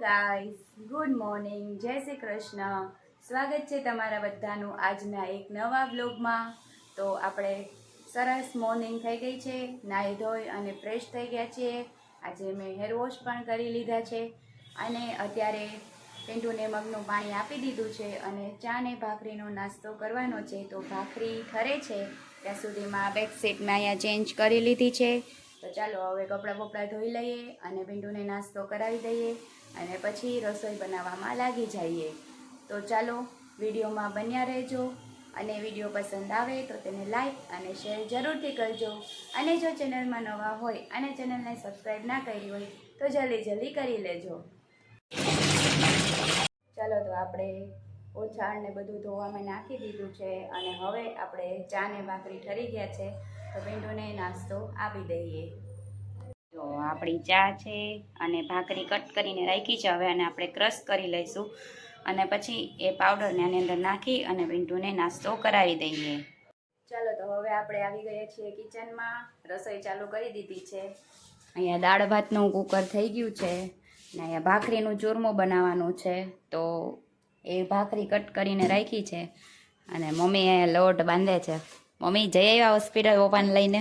Guys good morning જય શ્રી કૃષ્ણ સ્વાગત છે તમારા બધાનું આજના એક નવા બ્લોગમાં તો આપણે સરસ મોર્નિંગ થઈ ગઈ છે, નાહી ધોઈ અને ફ્રેશ થઈ ગયા છીએ. આજે મેં હેર વોશ પણ કરી લીધા છે. અને અત્યારે પેન્ટુને મગનું પાણી આપી દીધું છે અને ચા ને ભાખરીનો નાસ્તો કરવાનો છે. તો ભાખરી ઠરે છે. ત્યાં સુધીમાં બેડશીટમાં અહીંયા ચેન્જ કરી લીધી છે. તો ચાલો હવે કપડાં બપડાં ધોઈ લઈએ અને પિન્ટુને નાસ્તો કરાવી દઈએ. અને પછી રસોઈ બનાવવામાં લાગી જઈએ. તો ચાલો વિડીયોમાં બન્યા રહેજો. અને વીડિયો પસંદ આવે તો તેને લાઈક અને શેર જરૂરથી કરજો. અને જો ચેનલમાં નવા હોય અને ચેનલને સબસ્ક્રાઈબ ના કરી હોય તો જલ્દી જલ્દી કરી લેજો. ચાલો તો આપણે ઓછાળ ને બધું ધોવામાં નાખી દીધું છે અને હવે આપણે ચા ને ભાખરી ઠરી ગયા છે. તો ભીંડોને નાસ્તો આપી દઈએ. તો આપણી ચા છે અને ભાખરી કટ કરીને રાખી છે. હવે અને આપણે ક્રશ કરી લઈશું અને પછી એ પાવડરને આની અંદર નાખી અને પિન્ટુને નાસ્તો કરાવી દઈએ. ચાલો તો હવે આપણે આવી ગયા છીએ કિચનમાં. રસોઈ ચાલુ કરી દીધી છે. અહીંયા દાળ ભાતનું કુકર થઈ ગયું છે ને અહીંયા ભાખરીનું ચૂરમું બનાવવાનું છે. તો એ ભાખરી કટ કરીને રાખી છે અને મમ્મી અહીંયા લોટ બાંધે છે. મમ્મી જઈ આવ્યા હોસ્પિટલ પપ્પાને લઈને.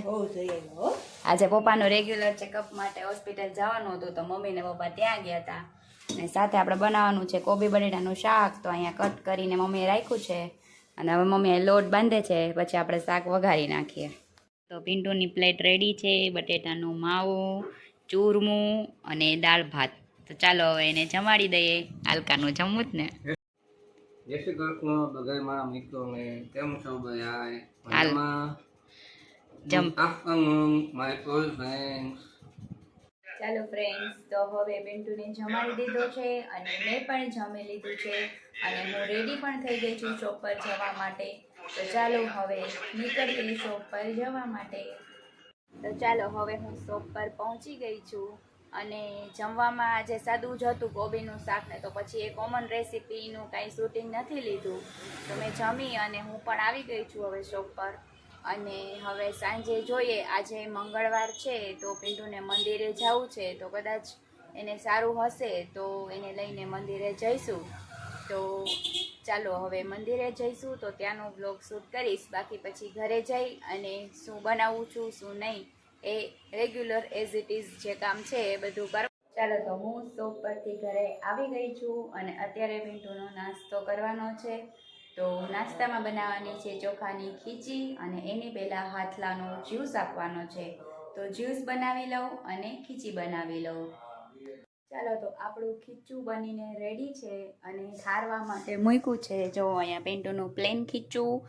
આજે પપ્પાનું રેગ્યુલર ચેકઅપ માટે હોસ્પિટલ જવાનું હતું તો મમ્મી ને પપ્પા ત્યાં ગયા હતા. અને સાથે આપણે બનાવવાનું છે કોબી બટેટાનું શાક તો અહીંયા કટ કરીને મમ્મીએ રાખ્યું છે. અને હવે મમ્મીએ લોટ બાંધે છે પછી આપણે શાક વઘારી નાખીએ. તો પિન્ટુની પ્લેટ રેડી છે બટેટાનું માવું ચૂરમું અને દાળ ભાત. તો ચાલો હવે એને જમાડી દઈએ હાલકાનું જમવું જ ને. જય શ્રી કૃષ્ણ બધા મારા મિત્રોને કેમ છો બધા હાલ. જમ. આફ્ટરનૂન માય ઓલ ફ્રેન્ડ્સ ચાલો ફ્રેન્ડ્સ તો હવે બિન્ટુને જમાડી દીધો છે અને મેં પણ જમી લીધું છે અને હું રેડી પણ થઈ ગઈ છું શોપ પર જવા માટે તો ચાલો હવે નીકળીએ શોપ પર જવા માટે તો ચાલો હવે હું શોપ પર પહોંચી ગઈ છું અને જમવામાં આજે સાદું જ હતું કોબીનું શાક ને તો પછી એ કોમન રેસીપીનું કાંઈ શૂટિંગ નથી લીધું તો મેં જમી અને હું પણ આવી ગઈ છું હવે શોપ પર અને હવે સાંજે જોઈએ, આજે મંગળવાર છે તો પિન્ટુને મંદિરે જવું છે, તો કદાચ એને સારું હશે તો એને લઈને મંદિરે જઈશું. તો ચાલો હવે મંદિરે જઈશું, તો ત્યાંનો બ્લોગ શૂટ કરીશ, બાકી પછી ઘરે જઈ અને શું બનાવું છું, શું નહીં, એ રેગ્યુલર એઝ ઇટ ઇઝ જે કામ છે એ બધું કર. ચાલો તો હું શોપ પરથી ઘરે આવી ગઈ છું અને અત્યારે પિન્ટુનો નાસ્તો કરવાનો છે. તો નાસ્તામાં બનાવવાની છે ચોખાની ખીચી અને એની પહેલાં હાથલાનો જ્યુસ આપવાનો છે. તો જ્યુસ બનાવી લઉં અને ખીચી બનાવી લઉં. ચાલો તો આપણું ખીચું બનીને રેડી છે અને ખારવા માટે મૂક્યું છે. જો અહીંયા પેન્ટુનું પ્લેન ખીચું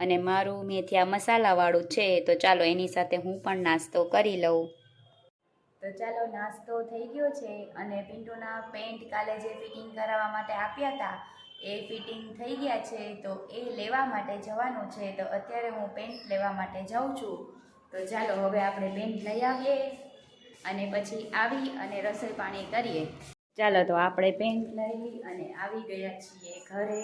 અને મારું મેથિયા મસાલાવાળું છે, તો ચાલો એની સાથે હું પણ નાસ્તો કરી લઉં. તો ચાલો નાસ્તો થઈ ગયો છે અને પિન્ટુના પેન્ટ કાલે જે ફિટિંગ કરાવવા માટે આપ્યા હતા એ ફિટિંગ થઈ ગયા છે, તો એ લેવા માટે જવાનું છે, તો અત્યારે હું પેન્ટ લેવા માટે જાઉં છું. તો ચાલો હવે આપણે પેન્ટ લઈ આવીએ અને પછી આવી અને રસોઈ પાણી કરીએ. ચાલો તો આપણે પેન્ટ લઈ અને આવી ગયા છીએ ઘરે.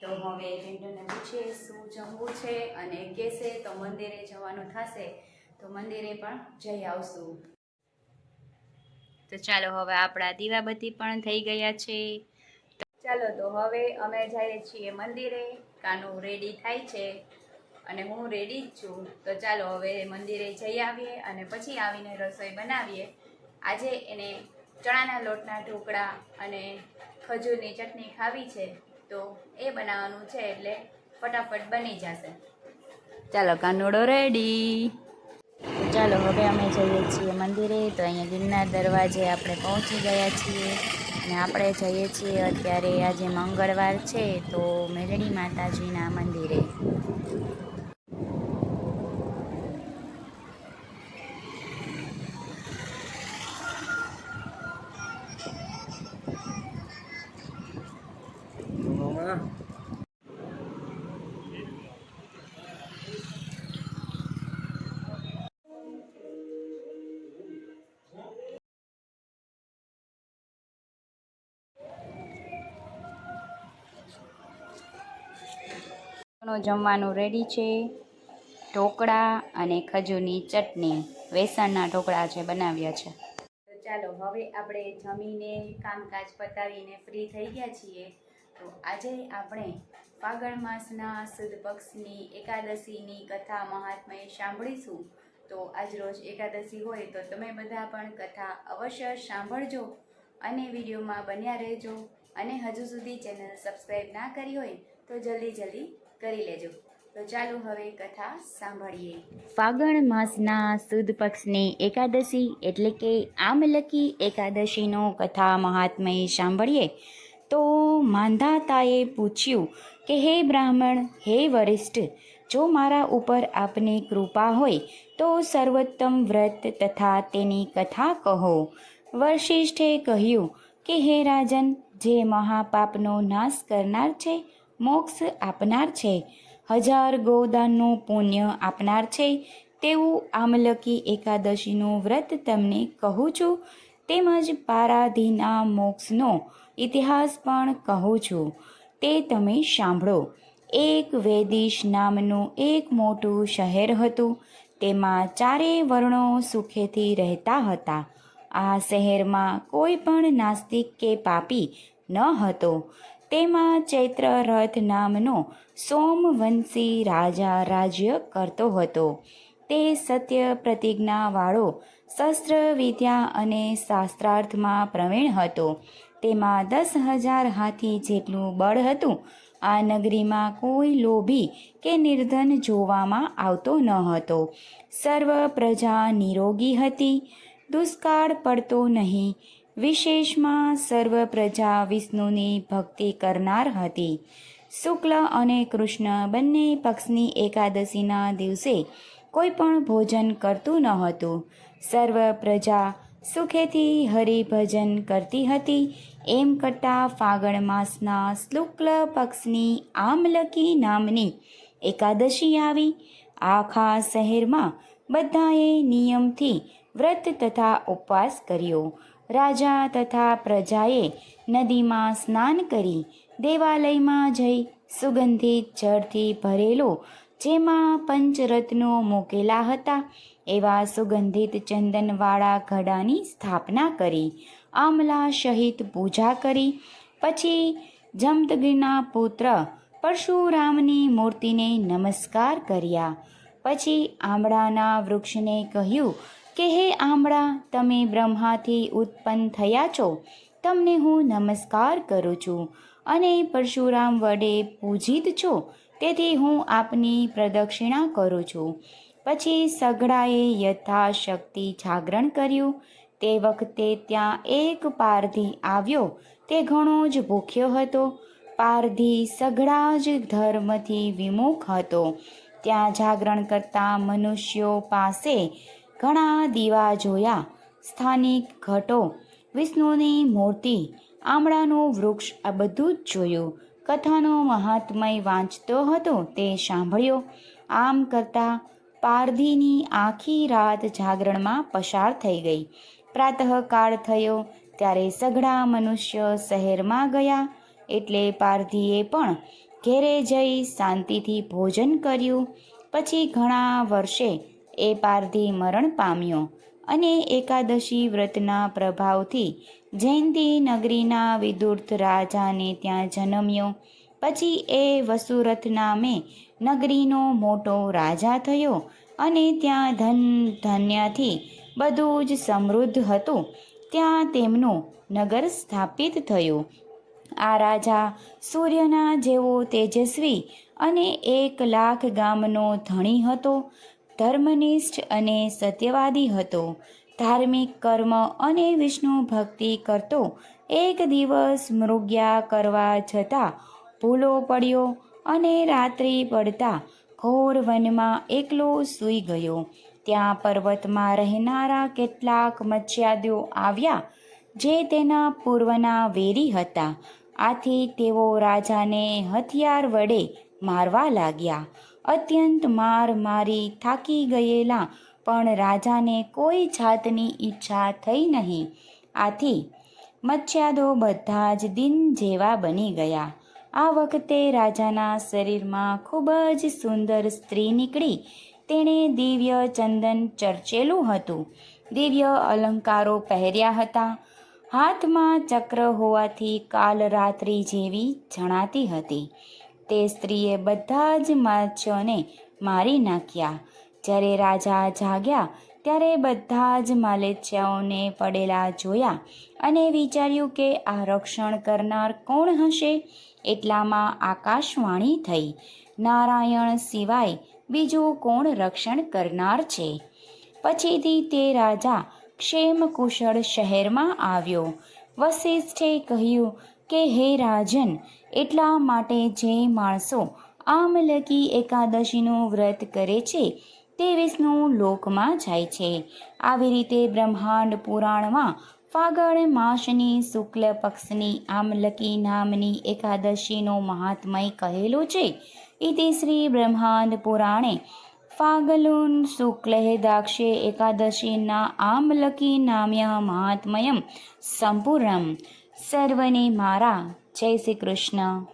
તો હવે પિન્ટુને પૂછીએ શું જમવું છે અને કહેશે તો મંદિરે જવાનું થશે. તો મંદિરે પણ જઈ આવશું. તો ચાલો હવે આપણા દીવાબત્તી પણ થઈ ગયા છે. ચાલો તો હવે અમે જઈએ છીએ મંદિરે. કાનું રેડી થાય છે અને હું રેડી જ છું. તો ચાલો હવે મંદિરે જઈ આવીએ અને પછી આવીને રસોઈ બનાવીએ. આજે એને ચણાના લોટના ઢોકળા અને ખજૂરની ચટણી ખાવી છે. તો એ બનાવવાનું છે એટલે ફટાફટ બની જશે. ચાલો કાનુડો રેડી ચાલો, હવે અમે જઈએ છીએ મંદિરે. તો અહીંયા ગિરનાર દરવાજે આપણે પહોંચી ગયા છીએ અને આપણે જઈએ છીએ અત્યારે આજે મંગળવાર છે, તો મેલડી માતાજીના મંદિરે. જમવાનું રેડી છે. ઢોકળા અને ખજૂરની ચટણી. વેસણના ઢોકળા જે બનાવ્યા છે. તો ચાલો, હવે આપણે જમીને કામકાજ પતાવીને ફ્રી થઈ ગયા છીએ. તો આજે આપણે ફાગણ માસના સુદ પક્ષની એકાદશીની કથા મહાત્મય સાંભળીશું. તો આજરોજ એકાદશી હોય તો તમે બધા પણ કથા અવશ્ય સાંભળજો અને વિડીયોમાં બન્યા રહેજો. અને હજુ સુધી ચેનલ સબસ્ક્રાઈબ ના કરી હોય તો જલ્દી જલ્દી કરી લેજો. તો ચાલો હવે કથા સાંભળીએ. ફાગણ માસના સુદ પક્ષની એકાદશી એટલે કે આમલકી એકાદશીનો કથા મહાત્મય સાંભળીએ. તો માંધાતાએ પૂછ્યું કે, હે બ્રાહ્મણ, હે વરિષ્ઠ, જો મારા ઉપર આપની કૃપા હોય, તો સર્વોત્તમ વ્રત તથા તેની કથા કહો. વશિષ્ઠે કહ્યું કે, હે રાજન, જે મહાપાપનો નાશ કરનાર છે મોક્ષ આપનાર છે. હજાર ગોદાનનું પુણ્ય આપનાર છે. તેવું આમલકી એકાદશીનું વ્રત તમને કહું છું. તેમજ પારાધીના મોક્ષનો ઇતિહાસ પણ કહું છું. તે તમે સાંભળો. એક વેદિશ નામનું એક મોટું શહેર હતું. તેમાં ચારેય વર્ણો સુખેથી રહેતા હતા. આ શહેરમાં કોઈ પણ નાસ્તિક કે પાપી ન હતો. તેમાં ચૈત્ર રથ નામનો સોમવંશી રાજા રાજ્ય કરતો હતો. તે સત્ય પ્રતિજ્ઞાવાળો શસ્ત્ર વિદ્યા અને શાસ્ત્રાર્થમાં પ્રવીણ હતો. તેમાં દસ હજાર હાથી જેટલું બળ હતું. આ નગરીમાં કોઈ લોભી કે નિર્ધન જોવામાં આવતો ન હતો. સર્વ પ્રજા નિરોગી હતી. દુષ્કાળ પડતો નહીં. વિશેષમાં સર્વ પ્રજા વિષ્ણુની ભક્તિ કરનાર હતી. શુક્લ અને કૃષ્ણ બંને પક્ષની એકાદશીના દિવસે કોઈ પણ ભોજન કરતું ન હતું. સર્વ પ્રજા સુખેથી હરિભજન કરતી હતી. એમ કરતાં ફાગણ માસના શુક્લ પક્ષની આમલકી નામની એકાદશી આવી. આખા શહેરમાં બધાએ નિયમથી વ્રત તથા ઉપવાસ કર્યો. રાજા તથા પ્રજાએ નદીમાં સ્નાન કરી દેવાલયમાં જઈ સુગંધિત જળથી ભરેલો, જેમાં પંચરત્નો મૂકેલા હતા, એવા સુગંધિત ચંદનવાળા ઘડાની સ્થાપના કરી, આમલા સહિત પૂજા કરી, પછી જમદગીના પુત્ર પરશુરામની મૂર્તિને નમસ્કાર કર્યા. પછી આમળાના વૃક્ષને કહ્યું કે હે આમળા તમે બ્રહ્માથી ઉત્પન્ન થયા છો, તમને હું નમસ્કાર કરું છું અને પરશુરામ વડે પૂજિત છો, તેથી હું આપની પ્રદક્ષિણા કરું છું. પછી સઘળાએ યથાશક્તિ જાગરણ કર્યું. તે વખતે ત્યાં એક પારધી આવ્યો. તે ઘણો જ ભૂખ્યો હતો. પારધી સઘળા જ ધર્મથી વિમુખ હતો. ત્યાં જાગરણ કરતા મનુષ્યો પાસે ઘણા દીવા જોયા. સ્થાનિક ઘટો, વિષ્ણુની મૂર્તિ, આમળાનું વૃક્ષ, આ બધું જ જોયું. કથાનો મહાત્મય વાંચતો હતો તે સાંભળ્યો. આમ કરતાં પારધીની આખી રાત જાગરણમાં પસાર થઈ ગઈ. પ્રાતઃકાળ થયો, ત્યારે સઘળા મનુષ્ય શહેરમાં ગયા. એટલે પારધીએ પણ ઘેરે જઈ શાંતિથી ભોજન કર્યું. પછી ઘણા વર્ષે એ પારધી મરણ પામ્યો અને એકાદશી વ્રતના પ્રભાવથી જયંતી નગરીના વિદુર્થ રાજાને ત્યાં જન્મ્યો. પછી એ વસુરથ નામે નગરીનો મોટો રાજા થયો અને ત્યાં ધન ધન્યથી બધું જ સમૃદ્ધ હતું. ત્યાં તેમનું નગર સ્થાપિત થયું. આ રાજા સૂર્યના જેવો તેજસ્વી અને એક લાખ ગામનો ધણી હતો. ધર્મનિષ્ઠ અને સત્યવાદી હતો. ધાર્મિક કર્મ અને વિષ્ણુ ભક્તિ કરતો એક દિવસ મૃગ્યા કરવા છતાં ભૂલો પડ્યો અને રાત્રિ પડતા ઘોર વનમાં એકલો સૂઈ ગયો. ત્યાં પર્વતમાં રહેનારા કેટલાક મત્સ્યાદીઓ આવ્યા જે તેના પૂર્વના વેરી હતા. આથી તેઓ રાજાને હથિયાર વડે મારવા લાગ્યા. અત્યંત માર મારી થાકી ગયેલા, પણ રાજાને કોઈ જાતની ઈચ્છા થઈ નહીં. આથી મત્સ્યાદો બધા જ દિન જેવા બની ગયા. આ વખતે રાજાના શરીરમાં ખૂબ જ સુંદર સ્ત્રી નીકળી. તેણે દિવ્ય ચંદન ચર્ચેલું હતું. દિવ્ય અલંકારો પહેર્યા હતા. હાથમાં ચક્ર હોવાથી કાલ રાત્રિ જેવી જણાતી હતી. તે સ્ત્રીએ બધા જ માછીઓને મારી નાખ્યા. જ્યારે રાજા જાગ્યા, ત્યારે બધા જ માલેચ્યાઓને પડેલા જોયા અને વિચાર્યું કે આ રક્ષણ કરનાર કોણ હશે? એટલામાં આકાશવાણી થઈ. નારાયણ સિવાય બીજું કોણ રક્ષણ કરનાર છે? પછીથી તે રાજા ક્ષેમ કુશળ શહેરમાં આવ્યો. વશિષ્ઠે કહ્યું કે, હે રાજન એટલા માટે જે માણસો આમલકી એકાદશીનું વ્રત કરે છે, તે વિષ્ણુ લોકમાં જાય છે. આવી રીતે બ્રહ્માંડ પુરાણમાં ફાગણ માસની શુક્લ પક્ષની આમલકી નામની એકાદશીનો મહાત્મય કહેલું છે. ઇતિ શ્રી બ્રહ્માંડ પુરાણે ફાગલુન શુક્લ દાક્ષે એકાદશીના આમલકી નામ્ય મહાત્મયમ સંપૂર્ણમ. સર્વને મારા જય શ્રી કૃષ્ણ.